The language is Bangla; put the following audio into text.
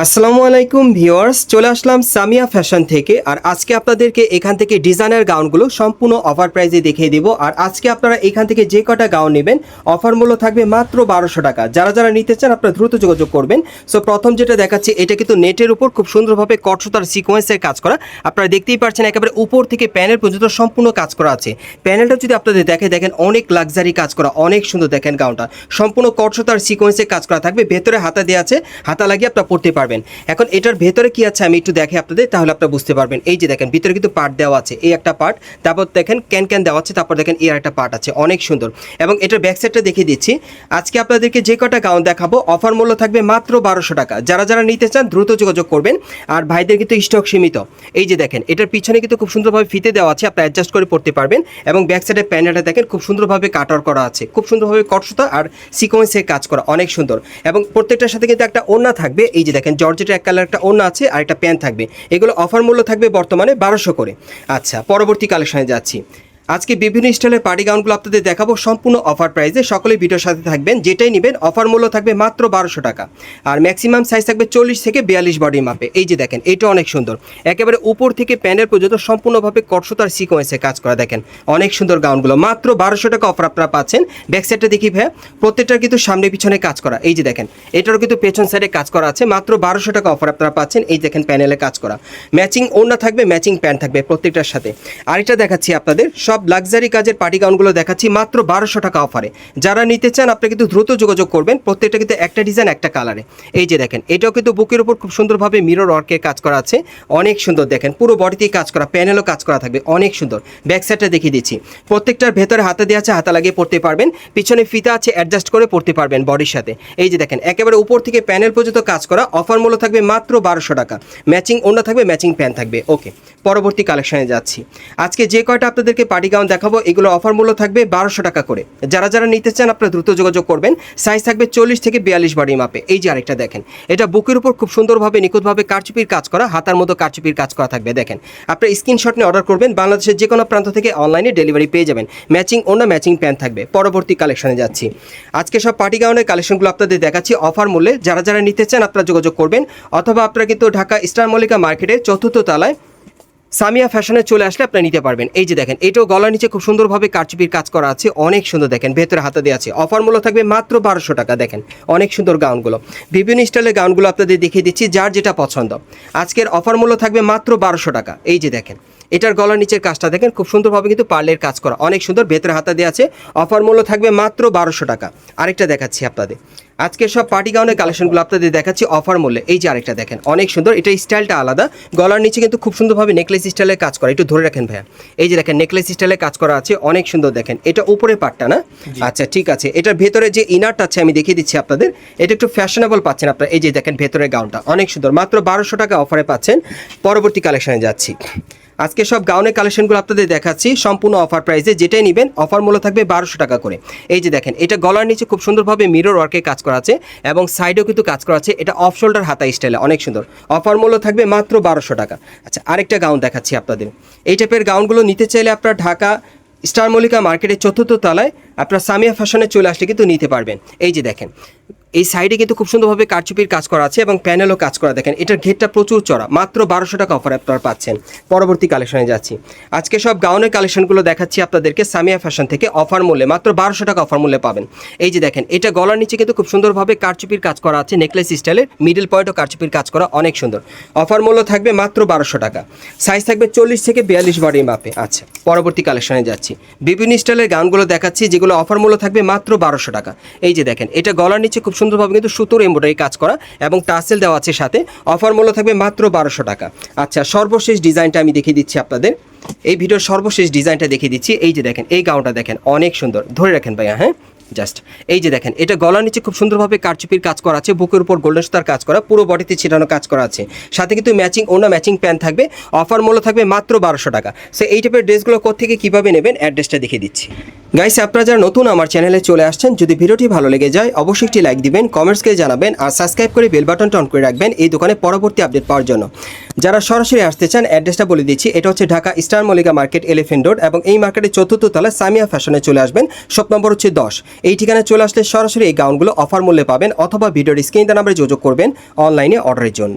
আসসালামু আলাইকুম ভিউয়ার্স, চলে আসলাম সামিয়া ফ্যাশন থেকে। আর আজকে আপনাদেরকে এখান থেকে ডিজাইনার গাউনগুলো সম্পূর্ণ অফার প্রাইজে দেখিয়ে দিব। আর আজকে আপনারা এখান থেকে যে কটা গাউন নেবেন, অফার মূল্য থাকবে মাত্র বারোশো টাকা। যারা যারা নিতে চান আপনারা দ্রুত যোগাযোগ করবেন। সো প্রথম যেটা দেখাচ্ছি, এটা কিন্তু নেটের উপর খুব সুন্দরভাবে কটসতার সিকোয়েন্সের কাজ করা। আপনারা দেখতেই পাচ্ছেন একেবারে উপর থেকে প্যানেল পর্যন্ত সম্পূর্ণ কাজ করা আছে। প্যানেলটা যদি আপনাদের দেখে দেখেন, অনেক লাক্সারি কাজ করা, অনেক সুন্দর দেখেন গাউনটা। সম্পূর্ণ কটসতার সিকোয়েন্সে কাজ করা থাকবে। ভেতরে হাতা দেওয়া আছে, হাতা লাগিয়ে আপনারা পড়তে পারবেন। এখন এটার ভেতরে কি আছে আমি একটু দেখে আপনাদের, তাহলে আপনারা বুঝতে পারবেন। এই যে দেখেন, ভিতরে কিন্তু পার্ট দেওয়া আছে, এই একটা পার্ট। তারপর দেখেন, ক্যান ক্যান দেওয়া আছে, তারপর দেখেন এর একটা পার্ট আছে। অনেক সুন্দর। এবং এটার ব্যাক সাইডটা দেখিয়ে দিচ্ছি। আজকে আপনাদেরকে যে কটা গাউন দেখাবো, অফার মূল্য থাকবে মাত্র বারোশো টাকা। যারা যারা নিতে চান, দ্রুত যোগাযোগ করবেন। আর ভাইদের কিন্তু স্টক সীমিত। এই যে দেখেন, এটার পিছনে কিন্তু খুব সুন্দরভাবে ফিতে দেওয়া আছে, আপনারা অ্যাডজাস্ট করে পড়তে পারবেন। এবং ব্যাক সাইডের প্যানেলটা দেখেন, খুব সুন্দরভাবে কাটার করা আছে। খুব সুন্দরভাবে কটসুতা আর সিকোয়েন্সের কাজ করা, অনেক সুন্দর। এবং প্রত্যেকটার সাথে কিন্তু একটা ওড়না থাকবে। এই যে দেখেন জর্জেটের এক কালার একটা ওনা আছে আর একটা প্যান্ট থাকবে। এগুলো অফার মূল্য থাকবে বর্তমানে বারোশো করে। আচ্ছা পরবর্তী কালেকশনে যাচ্ছি। আজকে বিভিন্ন স্টাইলের পার্টি গাউনগুলো আপনাদের দেখাবো। সম্পূর্ণ অফার প্রাইসে সকলে ভিডিওর সাথে থাকবেন। যেটাই নেবেন অফার মূল্য থাকবে মাত্র বারোশো টাকা। আর ম্যাক্সিমাম সাইজ থাকবে চল্লিশ থেকে বিয়াল্লিশ বডি মাপে। এই যে দেখেন, এটা অনেক সুন্দর। একেবারে উপর থেকে প্যান্ডেল পর্যন্ত সম্পূর্ণভাবে কটসতার সিকোয়েন্সে কাজ করা দেখেন। অনেক সুন্দর গাউনগুলো মাত্র বারোশো টাকা অফার আপনারা পাচ্ছেন। ব্যাক সাইডটা দেখি ভাইয়া। প্রত্যেকটার কিন্তু সামনে পিছনে কাজ করা। এই যে দেখেন, এটারও কিন্তু পেছন সাইডে কাজ করা আছে। মাত্র বারোশো টাকা অফার আপনারা পাচ্ছেন। এই দেখেন প্যানেলে কাজ করা। ম্যাচিং ওড়না থাকবে ম্যাচিং প্যান্ট থাকবে প্রত্যেকটার সাথে। আরেকটা দেখাচ্ছি আপনাদের। সব লাক্সারি কাজের পার্টি গাউনগুলো দেখাচ্ছি মাত্র বারোশো টাকা অফারে যারা নিতে চান, আপনি কিন্তু দ্রুত যোগাযোগ করবেন। প্রত্যেকটা কিন্তু একটা ডিজাইন একটা কালারে এই যে দেখেন, এটাও কিন্তু বুকের উপর খুব সুন্দরভাবে মিরর ওয়ার্কের কাজ করা আছে। অনেক সুন্দর দেখেন, পুরো বডিতেই কাজ করা প্যানেলও কাজ করা থাকবে। অনেক সুন্দর। ব্যাক সাইডটা দেখিয়ে দিচ্ছি। প্রত্যেকটার ভেতরে হাতে দেওয়া আছে, হাতা লাগিয়ে পড়তে পারবেন। পিছনে ফিতা আছে অ্যাডজাস্ট করে পড়তে পারবেন বডির সাথে। এই যে দেখেন, একেবারে উপর থেকে প্যানেল পর্যন্ত কাজ করা। অফার মূল্য থাকবে মাত্র বারোশো টাকা। ম্যাচিং ওনা থাকবে ম্যাচিং প্যান থাকবে। ওকে পরবর্তী কালেকশনে যাচ্ছি। আজকে যে কয়টা আপনাদেরকে পার্টি গাউন দেখাবো, এগুলো অফার মূল্য থাকবে বারোশো টাকা করে। যারা যারা নিতে চান, আপনারা দ্রুত যোগাযোগ করবেন। সাইজ থাকবে চল্লিশ থেকে বিয়াল্লিশ বডি মাপে এই যে আরেকটা দেখেন, এটা বুকের উপর খুব সুন্দরভাবে, নিখুঁতভাবে কারচুপির কাজ করা, হাতার মতো কারচুপির কাজ করা থাকবে। দেখেন, আপনার স্ক্রিনশট নিয়ে অর্ডার করবেন, বাংলাদেশের যে কোনো প্রান্ত থেকে অনলাইনে ডেলিভারি পেয়ে যাবেন। ম্যাচিং অন্য ম্যাচিং প্যান্ট থাকবে। পরবর্তী কালেকশনে যাচ্ছি। আজকে সব পার্টি গাউনের কালেকশনগুলো আপনাদের দেখাচ্ছি অফার মূল্যে। যারা যারা নিতে চান, আপনারা যোগাযোগ করবেন। অথবা আপনারা কিন্তু ঢাকা স্টার মল্লিকা মার্কেটের চতুর্থ তলায় সামিয়া ফ্যাশনে চলে আসলে আপনারা নিতে পারবেন। এই যে দেখেন, এটাও গলার নিচে খুব সুন্দরভাবে কারচুপির কাজ করা আছে। অনেক সুন্দর দেখেন, ভেতরে হাতে দেওয়া আছে। অফার মূল্য থাকবে মাত্র বারোশো টাকা, দেখেন, অনেক সুন্দর গাউনগুলো। বিভিন্ন স্টাইলের গাউনগুলো আপনাদের দেখিয়ে দিচ্ছি, যার যেটা পছন্দ। আজকের অফার মূল্য থাকবে মাত্র বারোশো টাকা। এই যে দেখেন, এটার গলার নিচের কাজটা দেখেন, খুব সুন্দরভাবে কিন্তু পার্লের কাজ করা। অনেক সুন্দর, ভেতরে হাতা দেওয়া আছে। অফার মূল্য থাকবে মাত্র বারোশো টাকা। আরেকটা দেখাচ্ছি আপনাদের। আজকে সব পার্টি গাউনের কালেকশনগুলো আপনাদের দেখাচ্ছি অফার মূল্যে। এই যে আরেকটা দেখেন অনেক সুন্দর। এটা স্টাইলটা আলাদা। গলার নিচে কিন্তু খুব সুন্দরভাবে নেকলেস স্টাইলে কাজ করা। একটু ধরে রাখেন ভাইয়া। এই যে দেখেন নেকলেস স্টাইলে কাজ করা আছে অনেক সুন্দর দেখেন। এটা উপরে পাটটা না? আচ্ছা ঠিক আছে। এটার ভেতরে যে ইনারটা আছে আমি দেখিয়ে দিচ্ছি আপনাদের এটা একটু ফ্যাশনেবল পাচ্ছেন আপনারা। এই যে দেখেন ভেতরের গাউনটা অনেক সুন্দর। মাত্র বারোশো টাকা অফারে পাচ্ছেন। পরবর্তী কালেকশনে যাচ্ছি। আজকে সব গাউনের কালেকশনগুলো আপনাদের দেখাচ্ছি। সম্পূর্ণ অফার প্রাইসে যেটাই নেবেন, অফার মূল্য থাকবে বারোশো টাকা করে। এই যে দেখেন, এটা গলার নিচে খুব সুন্দরভাবে মিরর ওয়ার্কে কাজ করা আছে এবং সাইডেও কিন্তু কাজ করা আছে। এটা অফ শোল্ডার হাতা স্টাইলে অনেক সুন্দর। অফার মূল্য থাকবে মাত্র বারোশো টাকা। আচ্ছা আরেকটা গাউন দেখাচ্ছি আপনাদের। এই টাইপের গাউনগুলো নিতে চাইলে আপনার ঢাকা স্টার মল্লিকা মার্কেটের চতুর্থ তলায় আপনার সামিয়া ফ্যাশনে চলে আসলে কিন্তু নিতে পারবেন। এই যে দেখেন, এই সাইডে কিন্তু খুব সুন্দরভাবে কারচুপির কাজ করা আছে এবং প্যানেলও কাজ করা। দেখেন, এটার ঘেরটা প্রচুর চড়া, মাত্র বারোশো টাকা অফার আপনারা পাচ্ছেন। পরবর্তী কালেকশনে যাচ্ছি। আজকে সব গাউনের কালেকশনগুলো দেখাচ্ছি আপনাদেরকে, সামিয়া ফ্যাশন থেকে অফার মূল্যে, মাত্র বারোশো টাকা অফার মূল্যে পাবেন। এই যে দেখেন, এটা গলার নিচে কিন্তু খুব সুন্দরভাবে কারচুপির কাজ করা আছে নেকলেস স্টাইলের মিডল পয়েন্টও কারচুপির কাজ করা অনেক সুন্দর। অফার মূল্য থাকবে মাত্র বারোশো টাকা। সাইজ থাকবে চল্লিশ থেকে বিয়াল্লিশ বডি মাপে আচ্ছা পরবর্তী কালেকশনে যাচ্ছি। বিভিন্ন স্টাইলের গাউনগুলো দেখাচ্ছি, যেগুলো অফার মূল্য থাকবে মাত্র বারোশো টাকা। এই যে দেখেন, এটা গলার নিচে খুব সুন্দরভাবে কিন্তু সুতোর এমব্রয়ডারি কাজ করা এবং টাসেল দেওয়া আছে সাথে অফার মূল্য থাকবে মাত্র বারোশো টাকা। আচ্ছা সর্বশেষ ডিজাইনটা আমি দেখিয়ে দিচ্ছি আপনাদের। এই ভিডিওর সর্বশেষ ডিজাইনটা দেখিয়ে দিচ্ছি। এই যে দেখেন, এই গাউনটা দেখেন, অনেক সুন্দর। ধরে রাখেন ভাইয়া হ্যাঁ? জাস্ট এই যে দেখেন, এটা গলার নিচে খুব সুন্দরভাবে কারচুপির কাজ করা আছে, বুকের উপর গোল্ডেন স্টার কাজ করা, পুরো বডিতে ছিটানো কাজ করা আছে। সাথে কিন্তু ম্যাচিং ওনা ম্যাচিং প্যান্ট থাকবে অফার মূল্য থাকবে মাত্র বারোশো টাকা। সো এই টাইপের ড্রেসগুলো কোথেকে কীভাবে নেবেন অ্যাড্রেসটা দেখিয়ে দিচ্ছি। গাইস আপনারা যারা নতুন আমার চ্যানেলে চলে আসছেন, যদি ভিডিওটি ভালো লেগে যায়, অবশ্যই একটি লাইক দিবেন কমেন্টসকে জানাবেন, আর সাবস্ক্রাইব করে বেল বাটনটা অন করে রাখবেন এই দোকানে পরবর্তী আপডেট পাওয়ার জন্য। যারা সরাসরি আসতে চান অ্যাড্রেসটা বলে দিচ্ছি, এটা হচ্ছে Dhaka Star Mallika Market Elephant Road এবং এই মার্কেটের চতুর্থ তলায় সামিয়া ফ্যাশনে চলে আসবেন শপ নম্বর হচ্ছে দশ। এই ঠিকানায় চলে আসলে সরাসরি এই গাউনগুলো অফার মূল্যে পাবেন, অথবা ভিডিওর স্ক্রিন নাম্বারে যোগাযোগ করবেন অনলাইনে অর্ডারের জন্য।